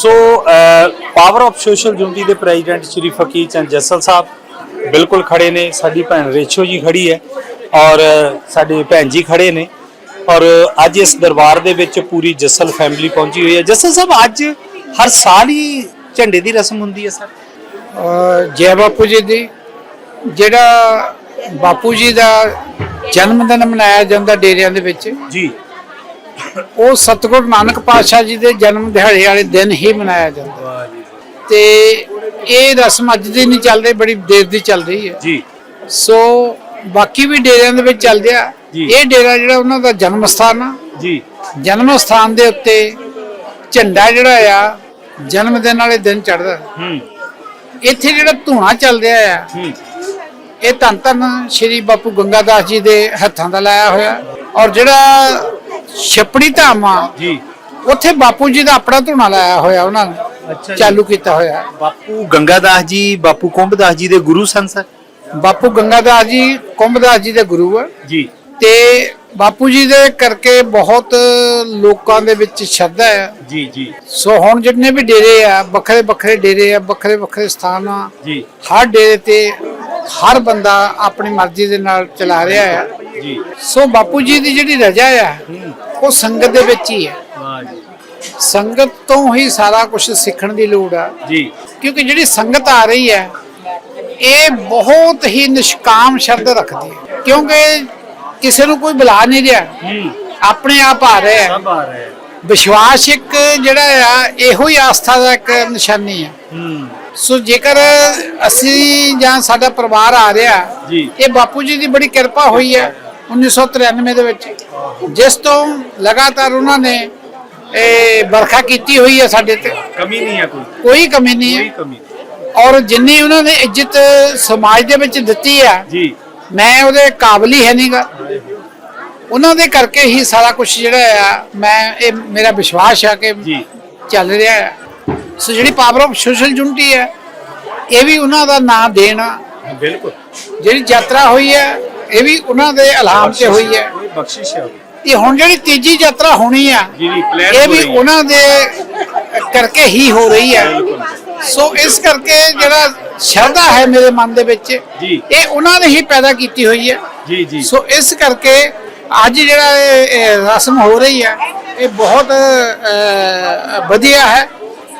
So Power of Social Unity ਦੇ president Shri Fakir Chand Jassal ਸਾਹਿਬ ਬਿਲਕੁਲ ਖੜੇ ਨੇ। ਸਾਡੀ ਭੈਣ ਰੇਸ਼ੋ ਜੀ ਖੜੀ ਹੈ ਔਰ ਸਾਡੇ ਭੈਣ ਜੀ ਖੜੇ ਨੇ। ਔਰ ਅੱਜ ਇਸ ਦਰਬਾਰ ਦੇ ਵਿੱਚ ਪੂਰੀ ਜੱਸਲ ਫੈਮਿਲੀ ਪਹੁੰਚੀ ਹੋਈ ਹੈ। ਜੱਸਲ ਸਾਹਿਬ ਅੱਜ ਹਰ ਸਾਲ ਹੀ ਝੰਡੇ ਦੀ ਰਸਮ ਹੁੰਦੀ ਹੈ ਸਰ? ਜੈ ਬਾਪੂ ਜੀ ਦੀ। ਜਿਹੜਾ ਬਾਪੂ ਜੀ ਦਾ ਜਨਮ ਦਿਨ ਮਨਾਇਆ ਜਾਂਦਾ ਡੇਰਿਆਂ ਦੇ ਵਿੱਚ ਜੀ। ਉਹ ਸਤਿਗੁਰੂ ਨਾਨਕ ਪਾਤਸ਼ਾਹ ਜੀ ਦੇ ਜਨਮ ਦਿਹਾੜੇ ਵਾਲੇ ਦਿਨ ਹੀ ਮਨਾਇਆ ਜਾਂਦਾ ਤੇ ਇਹ ਰਸਮ ਅੱਜ ਦੀ ਨਹੀਂ ਚੱਲ ਰਹੀ ਬੜੀ ਦੇਰ ਦੀ ਚੱਲ ਰਹੀ ਹੈ। ਜੀ। ਸੋ ਬਾਕੀ ਵੀ ਡੇਰਿਆਂ ਦੇ ਵਿੱਚ ਚੱਲਦੇ ਆ। ਇਹ ਡੇਰਾ ਜਿਹੜਾ ਉਹਨਾਂ ਦਾ ਜਨਮ ਸਥਾਨ ਆ। ਜੀ। ਜਨਮ ਸਥਾਨ ਦੇ ਉੱਤੇ ਝੰਡਾ ਜਿਹੜਾ ਆ ਜਨਮ ਦਿਨ ਵਾਲੇ ਦਿਨ ਚੜਦਾ ਹੂੰ। ਇੱਥੇ ਜਿਹੜਾ ਧੂਣਾ ਚੱਲ ਰਿਹਾ ਆ ਹੂੰ। ਇਹ ਧੰਨ ਧੰਨ ਸ਼੍ਰੀ ਬਾਪੂ ਗੰਗਾਦਾਸ ਜੀ ਦੇ ਹੱਥਾਂ ਦਾ ਲਾਇਆ ਹੋਇਆ। ਔਰ ਜਿਹੜਾ ਛਪੜੀ ਧਾਮ। ਜੀ। ਉੱਥੇ ਬਾਪੂ ਜੀ ਦਾ ਆਪਣਾ ਧੂਣਾ ਲਾਇਆ ਹੋਇਆ ਉਹਨਾਂ ਨੇ। ਚਾਲੂ ਕੀਤਾ ਹੋਇਆ। ਬਾਪੂ ਗੰਗਾਦਾਸ ਜੀ ਬਾਪੂ ਕੁੰਭਦਾਸ ਜੀ ਦੇ ਗੁਰੂ ਸਨ ਸਰ? ਬਾਪੂ ਗੰਗਾਦਾਸ ਜੀ ਕੁੰਭਦਾਸ ਜੀ ਦੇ ਗੁਰੂ ਆ। ਜੀ। ਤੇ ਬਾਪੂ ਜੀ ਦੇ ਕਰਕੇ ਬਹੁਤ ਲੋਕਾਂ ਦੇ ਵਿੱਚ ਸ਼ਰਧਾ ਹੈ ਜੀ ਜੀ। ਸੋ ਹੁਣ ਜਿੰਨੇ ਵੀ ਡੇਰੇ ਆ ਵੱਖਰੇ ਵੱਖਰੇ ਡੇਰੇ ਆ ਵੱਖਰੇ ਵੱਖਰੇ ਸਥਾਨ ਆ ਜੀ। ਹਰ ਡੇਰੇ ਤੇ ਹਰ ਬੰਦਾ ਆਪਣੀ ਮਰਜ਼ੀ ਦੇ ਨਾਲ ਚਲਾ ਰਿਹਾ ਆ। ਜੀ। ਸੋ ਬਾਪੂ ਜੀ ਦੀ ਜਿਹੜੀ ਰਜਾ ਆ ਉਹ ਸੰਗਤ ਦੇ ਵਿੱਚ ਹੀ ਹੈ ਵਾਹ ਜੀ। ਸੰਗਤ ਤੋਂ ਹੀ ਸਾਰਾ ਕੁਝ ਸਿੱਖਣ ਦੀ ਲੋੜ ਆ। ਜੀ। ਕਿਉਂਕਿ ਜਿਹੜੀ ਸੰਗਤ ਆ ਰਹੀ ਹੈ ਇਹ ਬਹੁਤ ਹੀ ਨਿਸ਼ਕਾਮ ਸ਼ਬਦ ਰੱਖਦੀ ਹੈ ਕਿਉਂਕਿ ਕਿਸੇ ਨੂੰ ਕੋਈ ਬੁਲਾ ਨਹੀਂ ਰਿਹਾ। ਆਪਣੇ ਆਪ ਆ ਰਿਹਾ। ਸਭ ਆ ਰਹੇ। ਵਿਸ਼ਵਾਸ ਇੱਕ ਜਿਹੜਾ ਆ ਇਹੋ ਹੀ ਆਸਥਾ ਦਾ ਇੱਕ ਨਿਸ਼ਾਨੀ ਹੈ ਹੂੰ। ਸੋ ਜੇਕਰ ਅਸੀਂ ਜਾਂ ਸਾਡਾ ਪਰਿਵਾਰ ਆ ਰਿਹਾ ਜੀ। ਇਹ ਬਾਪੂ ਜੀ ਦੀ ਬੜੀ ਕਿਰਪਾ ਹੋਈ ਹੈ 1993 ਦੇ ਵਿੱਚ। ਜਿਸ ਤੋਂ ਲਗਾਤਾਰ ਉਹਨਾਂ ਨੇ ਇਹ ਵਰਖਾ ਕੀਤੀ ਹੋਈ ਹੈ ਸਾਡੇ ਤੇ। ਕਮੀ ਨਹੀਂ ਹੈ ਕੋਈ। ਕੋਈ ਕਮੀ ਨਹੀਂ ਕੋਈ ਹੈ ਕਮੀ ਔਰ ਜਿੰਨੀ ਉਹਨਾਂ ਨੇ ਇੱਜ਼ਤ ਸਮਾਜ ਦੇ ਵਿੱਚ ਦਿੱਤੀ ਆ ਜੀ। ਮੈਂ ਉਹਦੇ ਕਾਬਲ ਹੀ ਹੈ ਨਹੀਂਗਾ ਉਹਨਾਂ ਦੇ ਕਰਕੇ ਹੀ ਸਾਰਾ ਕੁਝ ਜਿਹੜਾ ਆ ਮੈਂ ਇਹ ਮੇਰਾ ਵਿਸ਼ਵਾਸ ਆ ਕਿ ਜੀ। ਚੱਲ ਰਿਹਾ ਹੈ। ਸੋ ਜਿਹੜੀ ਪਾਵਰ ਆਫ ਸੋਸ਼ਲ ਯੂਨਿਟੀ ਹੈ ਇਹ ਵੀ ਉਹਨਾਂ ਦਾ ਨਾਮ ਦੇਣਾ। ਬਿਲਕੁਲ। ਜਿਹੜੀ ਯਾਤਰਾ ਹੋਈ ਹੈ ਇਹ ਵੀ ਉਹਨਾਂ ਦੇ ਇਲਹਾਮ ਤੇ ਹੋਈ ਹੈ। ਕੋਈ ਬਖਸ਼ਿਸ਼ ਹੈ। ਤੇ ਹੁਣ ਜਿਹੜੀ ਤੀਜੀ ਯਾਤਰਾ ਹੋਣੀ ਆ ਇਹ ਵੀ ਉਹਨਾਂ ਦੇ ਕਰਕੇ ਹੀ ਹੋ ਰਹੀ ਹੈ। ਸੋ ਇਸ ਕਰਕੇ ਜਿਹੜਾ ਸ਼ਰਧਾ ਹੈ ਮੇਰੇ ਮਨ ਦੇ ਵਿੱਚ। ਇਹ ਉਹਨਾਂ ਨੇ ਹੀ ਪੈਦਾ ਕੀਤੀ ਹੋਈ ਹੈ। ਜੀ ਜੀ। ਸੋ ਇਸ ਕਰਕੇ ਅੱਜ ਜਿਹੜਾ ਇਹ ਇਹ ਰਸਮ ਹੋ ਰਹੀ ਹੈ ਇਹ ਬਹੁਤ ਵਧੀਆ ਹੈ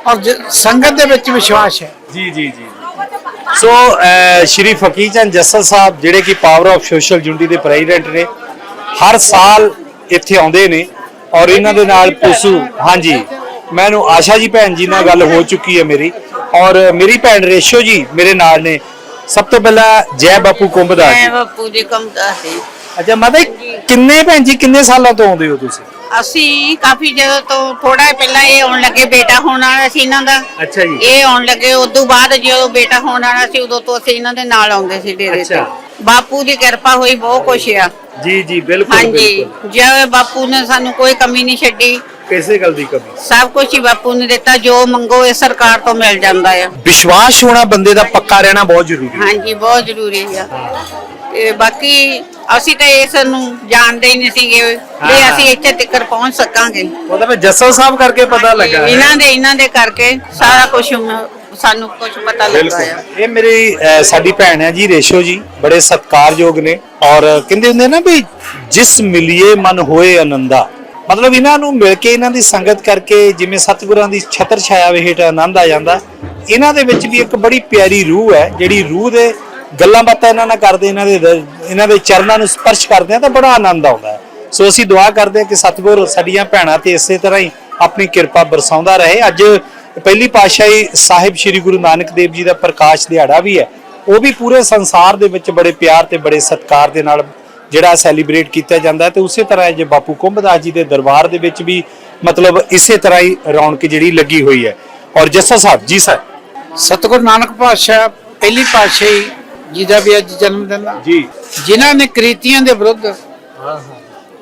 ਔਰ ਸੰਗਤ ਦੇ ਵਿੱਚ ਵਿਸ਼ਵਾਸ ਹੈ। ਜੀ ਜੀ ਜੀ। ਸੋ ਸ਼੍ਰੀ ਫਕੀਰ ਚੰਦ ਜੱਸਲ ਸਾਹਿਬ ਜਿਹੜੇ ਕਿ ਪਾਵਰ ਆਫ ਸੋਸ਼ਲ ਯੂਨਿਟੀ ਦੇ ਪ੍ਰੈਜ਼ੀਡੈਂਟ ਨੇ ਹਰ ਸਾਲ ਇੱਥੇ ਆਉਂਦੇ ਨੇ ਔਰ ਇਹਨਾਂ ਦੇ ਨਾਲ ਪਸ਼ੂ ਹਾਂਜੀ ਮੈਨੂੰ ਆਸ਼ਾ ਜੀ ਭੈਣ ਜੀ ਨਾਲ ਗੱਲ ਹੋ ਚੁੱਕੀ ਹੈ ਮੇਰੀ ਔਰ ਮੇਰੀ ਭੈਣ ਰੇਸ਼ੋ ਜੀ ਮੇਰੇ ਨਾਲ ਨੇ। ਸਭ ਤੋਂ ਪਹਿਲਾਂ ਜੈ ਬਾਪੂ ਕੁੰਭਦਾਸ ਮੈਂ ਜੀ। ਬਾਪੂ ਜੀ ਕਮਦਾ ਸੀ ਅੱਛਾ ਮਾਤਾ ਜੀ, ਕਿੰਨੇ ਭੈਣ ਜੀ ਕਿੰਨੇ ਸਾਲਾਂ ਤੋਂ ਆਉਂਦੇ ਹੋ ਤੁਸੀਂ? ਅਸੀਂ ਕਾਫੀ ਜਦੋਂ ਤੋਂ ਥੋੜਾ ਪਹਿਲਾਂ ਇਹ ਆਉਣ ਲੱਗੇ ਬੇਟਾ ਹੋਣ ਵਾਲਾ ਸੀ ਇਹਨਾਂ ਦਾ। ਅੱਛਾ ਜੀ। ਇਹ ਆਉਣ ਲੱਗੇ ਉਸ ਤੋਂ ਬਾਅਦ ਜਦੋਂ ਬੇਟਾ ਹੋਣ ਵਾਲਾ ਸੀ ਉਦੋਂ ਤੋਂ ਅਸੀਂ ਇਹਨਾਂ ਦੇ ਨਾਲ ਆਉਂਦੇ ਸੀ ਡੇਰੇ ਤੇ। ਬਾਪੂ ਦੀ ਕਿਰਪਾ ਹੋਈ ਬਹੁਤ ਕੁਛ ਆ। ਜੀ ਜੀ ਬਿਲਕੁਲ ਹਾਂਜੀ। ਜਿਵੇਂ ਬਾਪੂ ਨੇ ਸਾਨੂੰ ਕੋਈ ਕਮੀ ਨਹੀਂ ਛੱਡੀ ਕਿਸੇ ਗੱਲ ਦੀ ਕਮੀ। ਸਭ ਕੁਝ ਹੀ ਬਾਪੂ ਨੇ ਦਿੱਤਾ ਜੋ ਮੰਗੋ ਇਹ ਸਰਕਾਰ ਤੋਂ ਮਿਲ ਜਾਂਦਾ ਆ। ਵਿਸ਼ਵਾਸ ਹੋਣਾ ਬੰਦੇ ਦਾ ਪੱਕਾ ਰਹਿਣਾ ਬਹੁਤ ਜ਼ਰੂਰੀ ਹੈ। ਹਾਂਜੀ ਬਹੁਤ ਜ਼ਰੂਰੀ ਆ। ਤੇ ਬਾਕੀ ਅਸੀਂ ਤਾਂ ਇਸ ਨੂੰ ਜਾਣਦੇ ਹੀ ਨਹੀਂ ਸੀਗੇ ਵੀ ਹਾਂ। ਅਸੀਂ ਇੱਥੇ ਤੱਕ ਪਹੁੰਚ ਸਕਾਂਗੇ। ਉਹ ਤਾਂ ਮੈਂ ਜੱਸਲ ਸਾਹਿਬ ਕਰਕੇ ਪਤਾ ਲੱਗਾ ਹੈ। ਇਹਨਾਂ ਦੇ ਇਹਨਾਂ ਦੇ ਕਰਕੇ ਸਾਰਾ ਕੁਝ ਸਾਨੂੰ ਕੁਝ ਪਤਾ ਲੱਗਾ ਆ। ਇਹ ਮੇਰੀ ਅਹ, ਸਾਡੀ ਭੈਣ ਹੈ ਜੀ ਰੇਸ਼ੋ ਜੀ ਬੜੇ ਸਤਿਕਾਰਯੋਗ ਨੇ। ਔਰ ਕਹਿੰਦੇ ਹੁੰਦੇ ਨਾ ਵੀ ਜਿਸ ਮਿਲਿਏ ਮਨ ਹੋਏ ਆਨੰਦਾ ਮਤਲਬ ਇਹਨਾਂ ਨੂੰ ਮਿਲ ਕੇ ਇਹਨਾਂ ਦੀ ਸੰਗਤ ਕਰਕੇ ਜਿਵੇਂ ਸਤਿਗੁਰਾਂ ਦੀ ਛਤਰ ਛਾਇਆ ਹੇਠ ਆਨੰਦ ਆ ਜਾਂਦਾ ਇਹਨਾਂ ਦੇ ਵਿੱਚ ਵੀ ਇੱਕ ਬੜੀ ਪਿਆਰੀ ਰੂਹ ਹੈ ਜਿਹੜੀ ਰੂਹ ਦੇ ਗੱਲਾਂ ਬਾਤਾਂ ਇਹਨਾਂ ਨਾਲ ਕਰਦੇ, ਇਹਨਾਂ ਦੇ ਇਹਨਾਂ ਦੇ ਚਰਨਾਂ ਨੂੰ ਸਪਰਸ਼ ਕਰਦੇ ਆ ਤਾਂ ਬੜਾ ਆਨੰਦ ਆਉਂਦਾ ਹੈ। ਸੋ ਅਸੀਂ ਦੁਆ ਕਰਦੇ ਹਾਂ ਕਿ ਸਤਿਗੁਰ ਸਾਡੀਆਂ ਭੈਣਾਂ ਤੇ ਇਸੇ ਤਰ੍ਹਾਂ ਹੀ ਆਪਣੀ ਕਿਰਪਾ ਬਰਸਾਉਂਦਾ ਰਹੇ। ਅੱਜ ਪਹਿਲੀ ਪਾਤਸ਼ਾਹੀ ਸਾਹਿਬ ਸ੍ਰੀ ਗੁਰੂ ਨਾਨਕ ਦੇਵ ਜੀ ਦਾ ਪ੍ਰਕਾਸ਼ ਦਿਹਾੜਾ ਵੀ ਹੈ। ਉਹ ਵੀ ਪੂਰੇ ਸੰਸਾਰ ਦੇ ਵਿੱਚ ਬੜੇ ਪਿਆਰ ਤੇ ਬੜੇ ਸਤਿਕਾਰ ਦੇ ਨਾਲ ਜਿਹੜਾ ਸੈਲੀਬ੍ਰੇਟ ਕੀਤਾ ਜਾਂਦਾ ਹੈ ਤੇ ਉਸੇ ਤਰ੍ਹਾਂ ਜੇ ਬਾਪੂ ਕੁੰਭਦਾਸ ਜੀ ਦੇ ਦਰਬਾਰ ਦੇ ਵਿੱਚ ਵੀ ਮਤਲਬ ਇਸੇ ਤਰ੍ਹਾਂ ਹੀ ਰੌਣਕ ਜਿਹੜੀ ਲੱਗੀ ਹੋਈ ਹੈ। ਔਰ ਜੱਸਾ ਸਾਹਿਬ, ਜੀ ਸਰ। ਸਤਿਗੁਰੂ ਨਾਨਕ ਪਾਤਸ਼ਾਹ, ਪਹਿਲੀ ਪਾਤਸ਼ਾਹੀ ਜੀ ਦਾ ਵੀ ਅੱਜ ਜਨਮ ਦਿਨ ਆ। ਜੀ। ਜਿਨ੍ਹਾਂ ਨੇ ਕ੍ਰੀਤੀਆਂ ਦੇ ਵਿਰੁੱਧ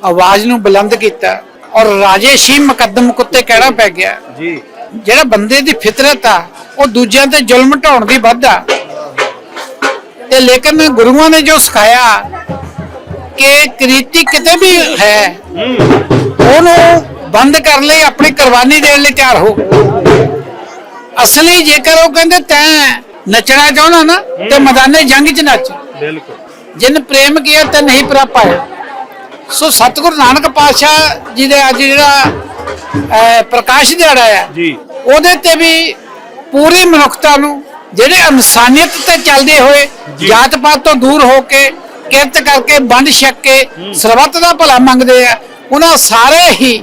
ਆਵਾਜ਼ ਨੂੰ ਬੁਲੰਦ ਕੀਤਾ ਔਰ ਰਾਜੇ ਸ਼ੀ ਮੁਕੱਦਮ ਕੁੱਤੇ ਕਹਿਣਾ ਪੈ ਗਿਆ। ਜੀ। ਜਿਹੜਾ ਬੰਦੇ ਦੀ ਫਿਤਰਤ ਆ ਉਹ ਦੂਜਿਆਂ ਤੇ ਜ਼ੁਲਮ ਢਾਉਣ ਦੀ ਵੱਧ ਆ। ਤੇ ਲੇਕਿਨ ਗੁਰੂਆਂ ਨੇ ਜੋ ਸਿਖਾਇਆ ਕਿ ਕ੍ਰੀਤੀ ਕਿਤੇ ਵੀ ਹੈ ਉਹਨੂੰ ਬੰਦ ਕਰਨ ਲਈ ਆਪਣੀ ਕੁਰਬਾਨੀ ਦੇਣ ਲਈ ਤਿਆਰ ਹੋ। ਅਸਲੀ ਜੇਕਰ ਉਹ ਕਹਿੰਦੇ ਤੈਂ ਨੱਚਣਾ ਚਾਹੁੰਦਾ ਨਾ ਤੇ ਮੈਦਾਨੇ ਜੰਗ 'ਚ ਨੱਚ। ਬਿਲਕੁਲ। ਜਿਨ ਪ੍ਰੇਮ ਕੀਆ ਤੇ ਨਹੀਂ ਪ੍ਰਾਪ ਪਾਇਆ ਸੋ ਸਤਿਗੁਰੂ ਨਾਨਕ ਪਾਤਸ਼ਾਹ ਜੀ ਦੇ ਅੱਜ ਜਿਹੜਾ ਪ੍ਰਕਾਸ਼ ਦਿਹਾੜਾ ਆ ਜੀ। ਉਹਦੇ ਤੇ ਵੀ ਪੂਰੀ ਮਨੁੱਖਤਾ ਨੂੰ ਜਿਹੜੇ ਇਨਸਾਨੀਅਤ ਤੇ ਚੱਲਦੇ ਹੋਏ ਜਾਤ ਪਾਤ ਤੋਂ ਦੂਰ ਹੋ ਕੇ ਕਿਰਤ ਕਰਕੇ ਵੰਡ ਛਕ ਕੇ ਸਰਬੱਤ ਦਾ ਭਲਾ ਮੰਗਦੇ ਆ ਉਹਨਾਂ ਸਾਰੇ ਹੀ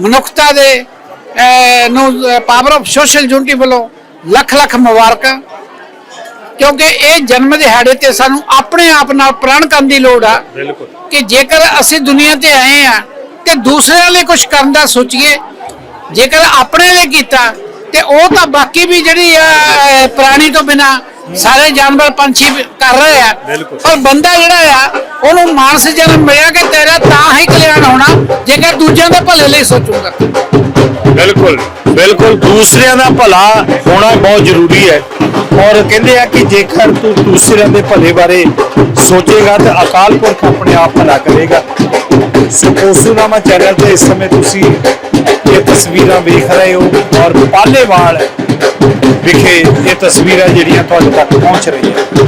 ਮਨੁੱਖਤਾ ਦੇ ਨੂੰ ਪਾਵਰ ਆਫ ਸੋਸ਼ਲ ਯੂਨਿਟੀ ਵੱਲੋਂ ਲੱਖ ਲੱਖ ਮੁਬਾਰਕਾਂ ਕਿਉਂਕਿ ਇਹ ਜਨਮ ਦਿਹਾੜੇ ਤੇ ਸਾਨੂੰ ਆਪਣੇ ਆਪ ਨਾਲ ਪ੍ਰਣ ਕਰਨ ਦੀ ਲੋੜ ਆ ਬਿਲਕੁਲ। ਕਿ ਜੇਕਰ ਅਸੀਂ ਦੁਨੀਆ ਤੇ ਆਏ ਆ ਤੇ ਦੂਸਰਿਆਂ ਲਈ ਕੁਝ ਕਰਨ ਦਾ ਸੋਚੀਏ ਜੇਕਰ ਆਪਣੇ ਲਈ ਕੀਤਾ ਤੇ ਉਹ ਤਾਂ ਬਾਕੀ ਵੀ ਜਿਹੜੀ ਆ ਪ੍ਰਾਣੀ ਤੋਂ ਬਿਨਾ ਸਾਰੇ ਜਾਨਵਰ ਪੰਛੀ ਕਰ ਰਹੇ ਆ। ਪਰ ਬੰਦਾ ਜਿਹੜਾ ਆ ਉਹਨੂੰ ਮਾਨਸ ਜਨਮ ਮਿਲਿਆ ਕਿ ਤੇਰਾ ਤਾਂ ਹੀ ਕਲਿਆਣ ਹੋਣਾ ਜੇਕਰ ਦੂਜਿਆਂ ਦੇ ਭਲੇ ਲਈ ਸੋਚੂਗਾ। ਬਿਲਕੁਲ ਬਿਲਕੁਲ। ਦੂਸਰਿਆਂ ਦਾ ਭਲਾ ਹੋਣਾ ਬਹੁਤ ਜ਼ਰੂਰੀ ਹੈ। ਔਰ ਕਹਿੰਦੇ ਆ ਕਿ ਜੇਕਰ ਤੂੰ ਦੂਸਰਿਆਂ ਦੇ ਭਲੇ ਬਾਰੇ ਸੋਚੇਗਾ ਤਾਂ ਅਕਾਲ ਪੁਰਖ ਆਪਣੇ ਆਪ ਭਲਾ ਕਰੇਗਾ ਸੋ ਕੋਸੂਨਾਮਾ ਚੈਨਲ ਤੇ ਇਸ ਸਮੇਂ ਤੁਸੀਂ ਇਹ ਤਸਵੀਰਾਂ ਵੇਖ ਰਹੇ ਹੋ ਔਰ ਪਾਲੇਵਾਲ ਵਿਖੇ ਇਹ ਤਸਵੀਰਾਂ ਜਿਹੜੀਆਂ ਤੁਹਾਡੇ ਤੱਕ ਪਹੁੰਚ ਰਹੀਆਂ।